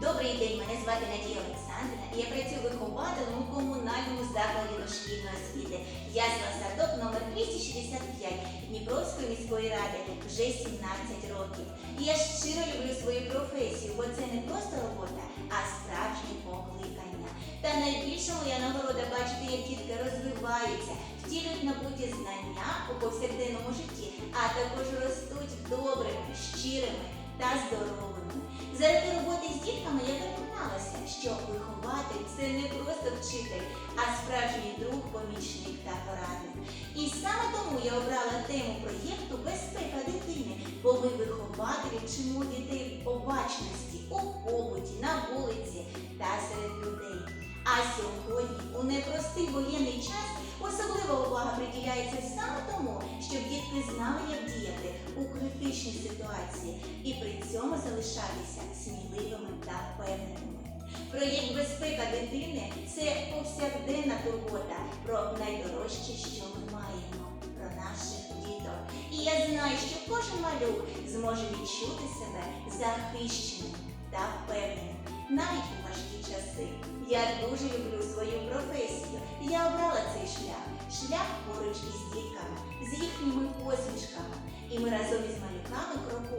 Добрий день, мене звати Надія Олександрівна. і Я працюю вихователем у комунальному закладі дошкільної освіти. Ясла садок номер 265 Дніпровської міської ради вже 17 років. І я щиро люблю свою професію, бо це не просто робота, а справжнє покликання. Та найбільша моя нагорода бачити, як дітки розвиваються, втілюють набуті знання у повсякденному житті, а також ростуть добрими, щирими та здоровими. Заради роботи з дітками я переконалася, що вихователь це не просто вчитель, а справжній друг, помічник та порадник. І саме тому я обрала тему проєкту Безпека дитини, бо ми вихователі вчимо дітей обачності у побуті, на вулиці та серед людей. А сьогодні, у непростий воєнний час, особлива увага приділяється саме у критичній ситуації і при цьому залишатися сміливими та впевненими. Проєкт Безпека дитини це повсякденна турбота про найдорожче, що ми маємо, про наших діток. І я знаю, що кожен малюк зможе відчути себе захищеним та впевненим навіть у важкі часи. Я дуже люблю свою професію. Я обрала цей шлях їхніми посмішками. І ми разом із малюками крокуємо